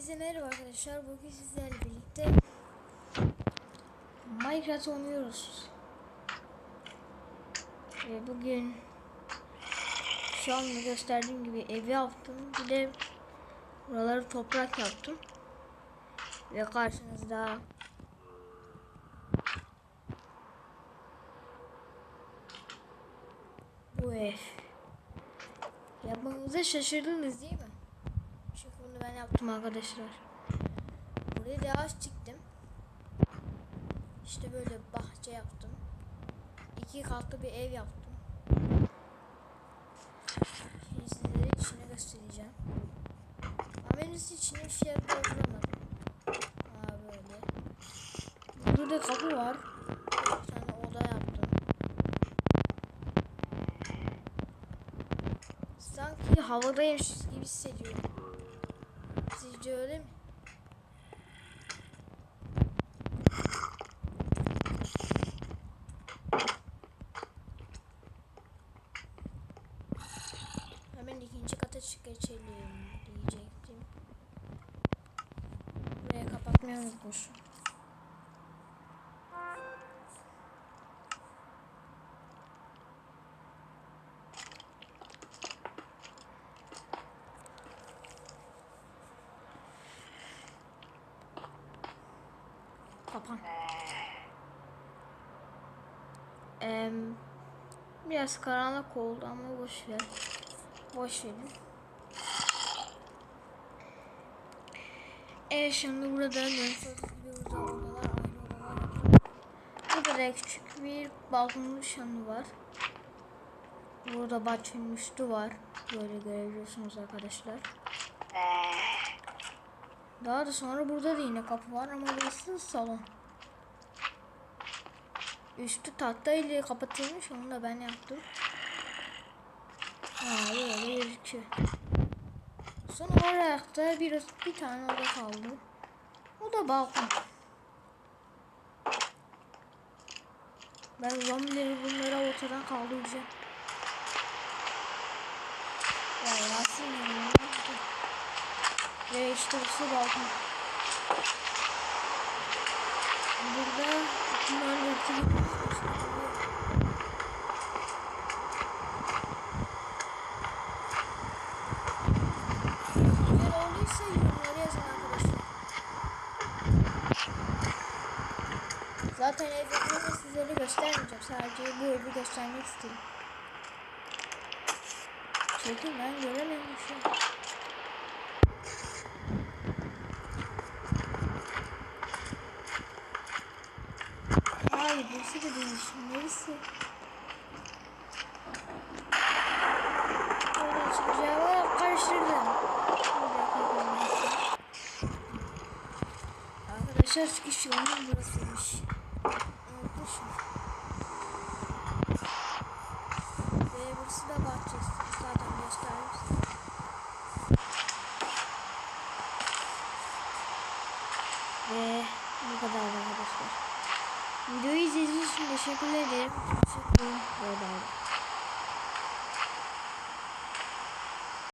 Hepinize merhaba arkadaşlar. Bugün sizlerle birlikte Minecraft oynuyoruz. Ve bugün şu an gösterdiğim gibi evi yaptım. Bir de buraları toprak yaptım. Ve karşınızda bu ev. Yapmanıza şaşırdınız değil mi? Ben yaptım arkadaşlar. Buraya da çıktım. İşte böyle bahçe yaptım. İki katlı bir ev yaptım. Şimdi sizlere içini göstereceğim. Ama henüz içine bir şey dolduramadım. Aa böyle. Burada da kapı var. Bir tane oda yaptım. Sanki havadaymış gibi hissediyorum. Sizce öyle mi? Hemen ikinci kata geçelim diyecektim. Buraya kapatmayı unutmuşum. Kapan. Em, biraz karanlık oldu ama boş ver. Boş verin. Evet şimdi burada. Burada da küçük bir balkonlu şanı var. Burada bahçenin üstü var. Böyle görebiliyorsunuz arkadaşlar. Daha da sonra burada da yine kapı var ama burası salon. Üstü tahta ile kapatılmış onu da ben yaptım. Aa böyle gözüküyor. Son olarak da bir, bir tane oda kaldı. O da balkon. Ben zombileri bunları ortadan kaldıracağım. İşte burası balkon. Burada bunların hepsi Güzel olduysa yorumlara yazın arkadaşlar. Zaten evimi sizlere göstermeyeceğim. Sadece bu evi göstermek istedim. Çekin ben göremiyorum şu an. Hayır burası da değilmiş. Neresi? Oradan çıkacağı karıştırdım. Arkadaşlar çıkış yolunun burasıymış. Unutmuşum. Ve burası da bahçesi. Zaten gösterdim. Ve bu kadar arkadaşlar. Videoyu izlediğiniz için teşekkür ederim. Teşekkür ederim. Bay bay.